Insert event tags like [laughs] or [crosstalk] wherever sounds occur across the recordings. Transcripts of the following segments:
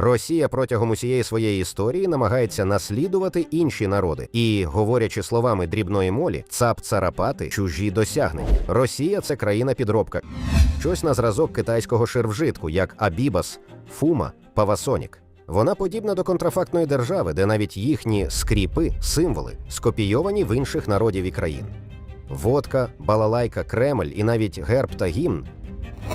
Росія протягом усієї своєї історії намагається наслідувати інші народи і, говорячи словами дрібної молі, цап царапати чужі досягнення. Росія це країна підробка. Щось на зразок китайського ширвжитку, як Абібас, Фума, Павасонік. Вона подібна до контрафактної держави, де навіть їхні скріпи, символи скопійовані в інших народів і країн. Водка, балалайка, Кремль і навіть герб та гімн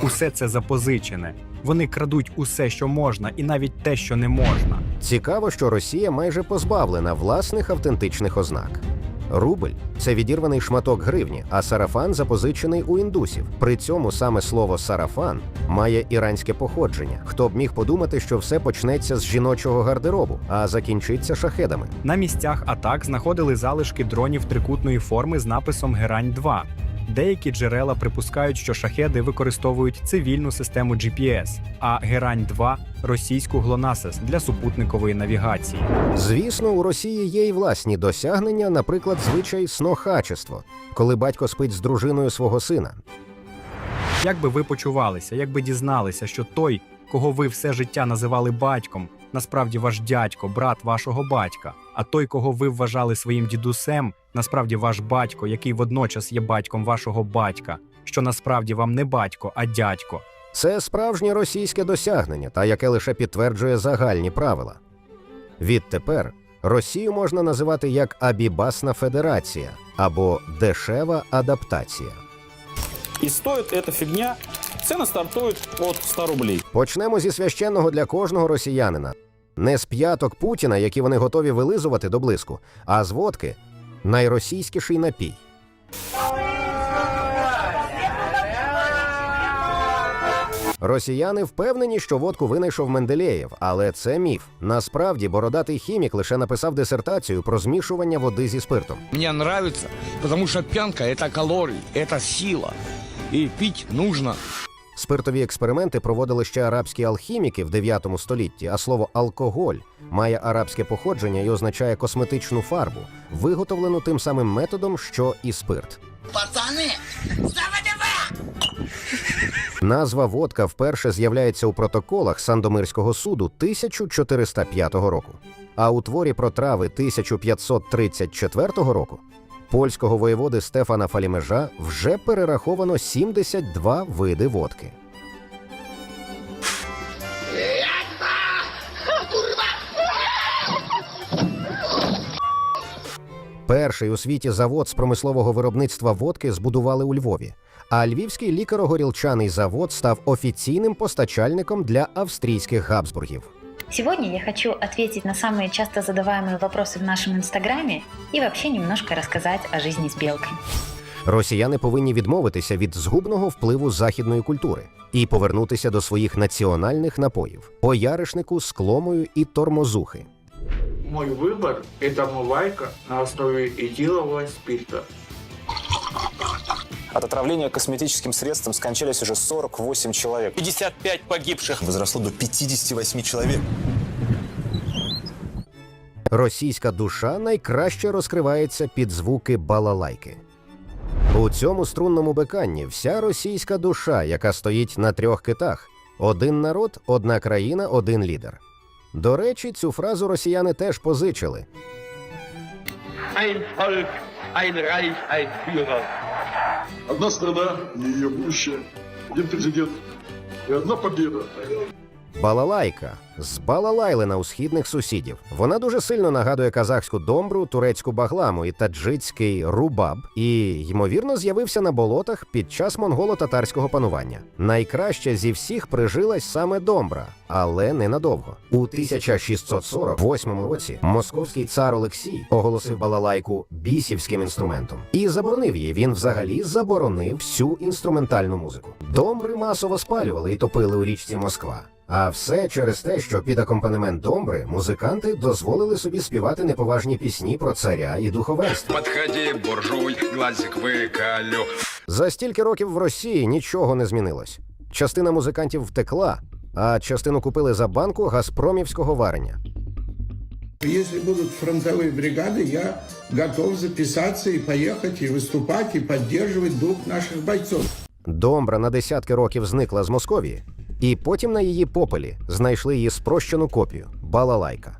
Усе це запозичене. Вони крадуть усе, що можна, і навіть те, що не можна. Цікаво, що Росія майже позбавлена власних автентичних ознак. Рубль це відірваний шматок гривні, а сарафан запозичений у індусів. При цьому саме слово сарафан має іранське походження. Хто б міг подумати, що все почнеться з жіночого гардеробу, а закінчиться шахедами. На місцях атак знаходили залишки дронів трикутної форми з написом Герань 2 Деякі джерела припускають, що шахеди використовують цивільну систему GPS, а Герань 2 російську ГЛОНАСС для супутникової навігації. Звісно, у Росії є й власні досягнення, наприклад, звичай снохачество, коли батько спить з дружиною свого сина. Як би ви почувалися, якби дізналися, що той, кого ви все життя називали батьком, насправді ваш дядько, брат вашого батька, а той, кого ви вважали своїм дідусем, насправді ваш батько, який водночас є батьком вашого батька, що насправді вам не батько, а дядько. Це справжнє російське досягнення, та яке лише підтверджує загальні правила. Відтепер Росію можна називати як Абібасна Федерація або дешева адаптація. И стоит эта фигня, цены стартуют от 100 рублей. Почнемо зі священного для кожного росіянина. Не з п'яток Путіна, які вони готові вилизувати до блиску, а з водки найросійськіший напій. Росіяни впевнені, що водку винайшов Менделєєв, але це міф. Насправді бородатий хімік лише написав дисертацію про змішування води зі спиртом. Мне нравится, потому что пьянка – это калории, это сила. И пить нужно. Спиртові експерименти проводили ще арабські алхіміки в 9 столітті, а слово алкоголь має арабське походження і означає косметичну фарбу, виготовлену тим самим методом, що і спирт. Назва водка вперше з'являється у протоколах Сандомирського суду 1405 року. А у творі про трави 1534 року польського воєводи Стефана Фалімежа вже перераховано 72 види водки. Перший у світі завод з промислового виробництва водки збудували у Львові. А львівський лікаро-горілчаний завод став офіційним постачальником для австрійських Габсбургів. Сегодня я хочу ответить на самые часто задаваемые вопросы в нашем инстаграме и вообще немножко рассказать о жизни с белкой. Росіяни повинні відмовитися від згубного впливу західної культури і повернутися до своїх національних напоїв бояришнику, скломою і тормозухи. Мой выбор – это омывайка на основе этилового спирта. От отравления косметическим средством скончались уже 48 человек. 55 погибших. возросло до 58 человек. Російська душа найкраще розкривається під звуки балалайки. У цьому струнному беканні вся російська душа, яка стоїть на трьох китах: один народ, одна країна, один лідер. До речі, цю фразу росіяни теж позичили. Ein Volk, ein Reich, ein Führer. Одна страна, ее будущее, один президент и одна победа. Балалайка збалалайлена у східних сусідів. Вона дуже сильно нагадує казахську домбру, турецьку багламу і таджицький рубаб, і ймовірно з'явився на болотах під час монголо-татарського панування. Найкраще зі всіх прижилась саме домбра, але ненадовго. У 1648 році московський цар Олексій оголосив балалайку бісівським інструментом і заборонив її. Він взагалі заборонив всю інструментальну музику. Домбри масово спалювали і топили у річці Москва. А все через те, що під акомпанемент домбри музиканти дозволили собі співати неповажні пісні про царя і духовенство. Подходи, буржуй, глазик выколю. За стільки років в Росії нічого не змінилось. Частина музикантів втекла, а частину купили за банку газпромівського варення. Если будут фронтовые бригады, я готов записаться и поехать, и выступать, и поддерживать дух наших бойцов. Домбра на десятки років зникла з Московії, і потім на її попелі знайшли її спрощену копію балалайка.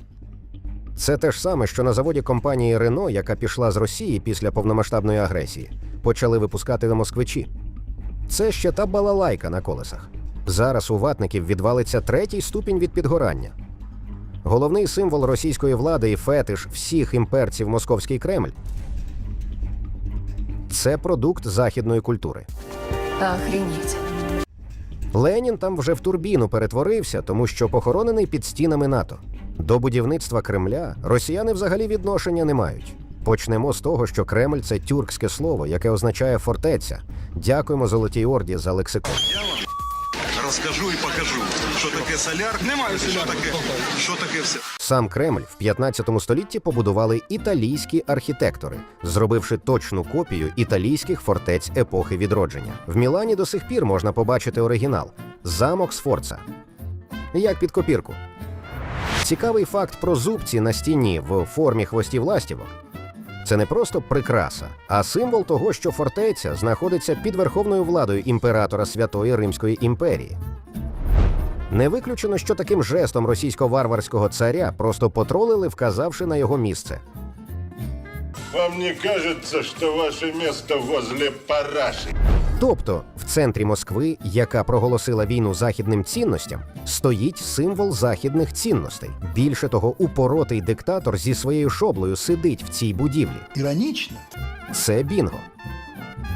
Це те ж саме, що на заводі компанії Рено, яка пішла з Росії після повномасштабної агресії, почали випускати на москвичі. Це ще та балалайка на колесах. Зараз у ватників відвалиться третій ступінь від підгорання. Головний символ російської влади і фетиш всіх імперців Московський Кремль це продукт західної культури. Охренеть. Ленін там вже в турбіну перетворився, тому що похоронений під стінами НАТО. До будівництва Кремля росіяни взагалі відношення не мають. Почнемо з того, що Кремль це тюркське слово, яке означає фортеця. Дякуємо Золотій Орді за лексикон. [laughs] Розкажу і покажу, що таке соляр, Немає що таке, що таке все. Сам Кремль в 15 столітті побудували італійські архітектори, зробивши точну копію італійських фортець епохи відродження. В Мілані до сих пір можна побачити оригінал замок Сфорца. Як під копірку. Цікавий факт про зубці на стіні в формі хвостів ластівок. Це не просто прикраса, а символ того, що фортеця знаходиться під верховною владою імператора Святої Римської імперії. Не виключено, що таким жестом російсько-варварського царя просто потролили, вказавши на його місце. Вам не кажется, що ваше місце возле параші? Тобто, в центрі Москви, яка проголосила війну західним цінностям, стоїть символ західних цінностей. Більше того, упоротий диктатор зі своєю шоблею сидить в цій будівлі. Иронично. Це бінго.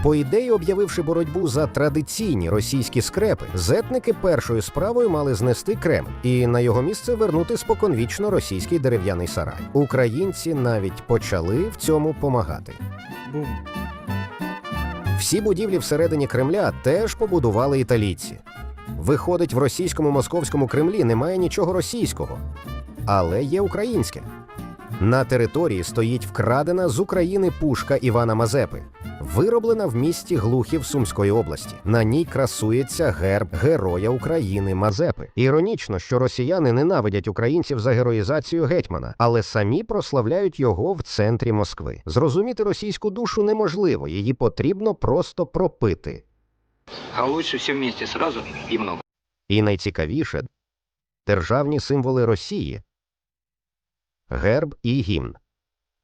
По ідеї, об'явивши боротьбу за традиційні російські скрепи, зетники першою справою мали знести Кремль і на його місце вернути споконвічно російський дерев'яний сарай. Українці навіть почали в цьому помагати. Бум. Всі будівлі всередині Кремля теж побудували італійці. Виходить, в російському московському Кремлі немає нічого російського, але є українське. На території стоїть вкрадена з України пушка Івана Мазепи, вироблена в місті Глухів Сумської області. На ній красується герб Героя України Мазепи. Іронічно, що росіяни ненавидять українців за героїзацію гетьмана, але самі прославляють його в центрі Москви. Зрозуміти російську душу неможливо, її потрібно просто пропити. А лучше все вместе сразу и много. І найцікавіше державні символи Росії герб і гімн.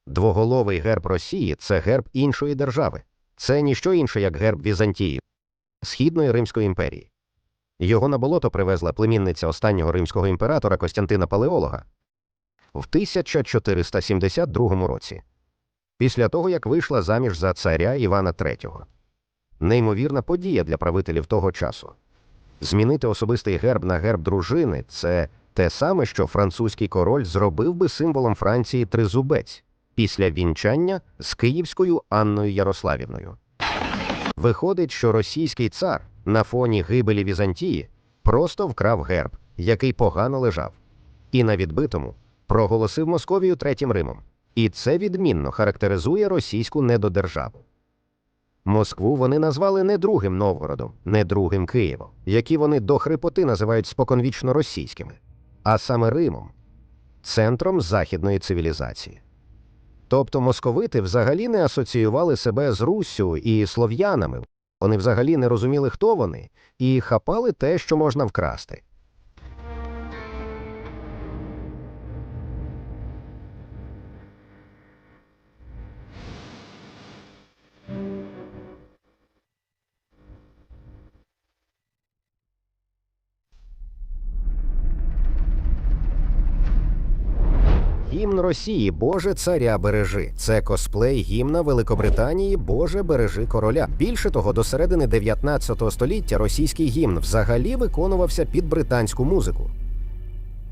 Двоголовий герб Росії це герб іншої держави. Це ніщо інше, як герб Візантії, Східної Римської імперії. Його на болото привезла племінниця останнього римського імператора Костянтина Палеолога в 1472 році, після того як вийшла заміж за царя Івана III. Неймовірна подія для правителів того часу. Змінити особистий герб на герб дружини це те саме, що французький король зробив би символом Франції тризубець після вінчання з київською Анною Ярославівною. Виходить, що російський цар на фоні гибелі Візантії просто вкрав герб, який погано лежав, і на відбитому проголосив Московію третім Римом. І це відмінно характеризує російську недодержаву. Москву вони назвали не другим Новгородом, не другим Києвом, які вони до хрипоти називають споконвічно російськими, а саме Римом, центром західної цивілізації. Тобто московити взагалі не асоціювали себе з Руссю і слов'янами, вони взагалі не розуміли, хто вони, і хапали те, що можна вкрасти. Гімн Росії Боже царя бережи. Це косплей гімна Великобританії Боже бережи короля. Більше того, до середини 19 століття російський гімн взагалі виконувався під британську музику.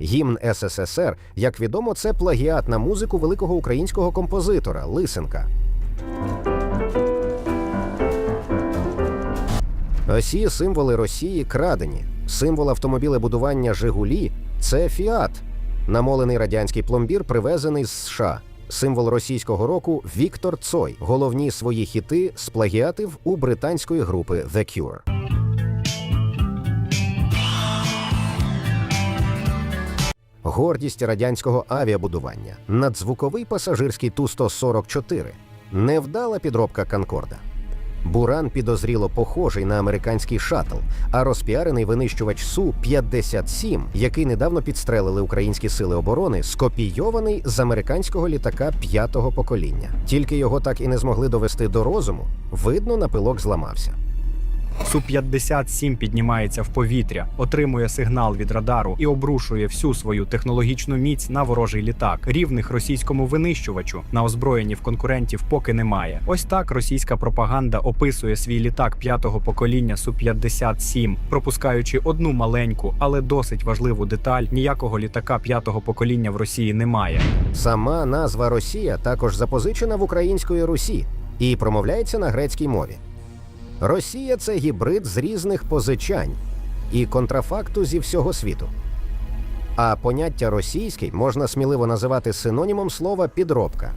Гімн СССР, як відомо, це плагіат на музику великого українського композитора Лисенка. Осі символи Росії крадені. Символ автомобілебудування Жигулі це Фіат. Намолений радянський пломбір привезений з США. Символ російського року Віктор Цой. Головні свої хіти сплагіатив у британської групи The Cure. Гордість радянського авіабудування. Надзвуковий пасажирський Ту-144. Невдала підробка Конкорда. Буран підозріло похожий на американський шатл, а розпіарений винищувач Су-57, який недавно підстрелили українські сили оборони, скопійований з американського літака п'ятого покоління. Тільки його так і не змогли довести до розуму. Видно, напилок зламався. Су-57 піднімається в повітря, отримує сигнал від радару і обрушує всю свою технологічну міць на ворожий літак. Рівних російському винищувачу на озброєнні в конкурентів поки немає. Ось так російська пропаганда описує свій літак п'ятого покоління Су-57, пропускаючи одну маленьку, але досить важливу деталь: ніякого літака п'ятого покоління в Росії немає. Сама назва Росія також запозичена в української Русі і промовляється на грецькій мові. Росія це гібрид з різних позичань і контрафакту зі всього світу. А поняття російський можна сміливо називати синонімом слова підробка.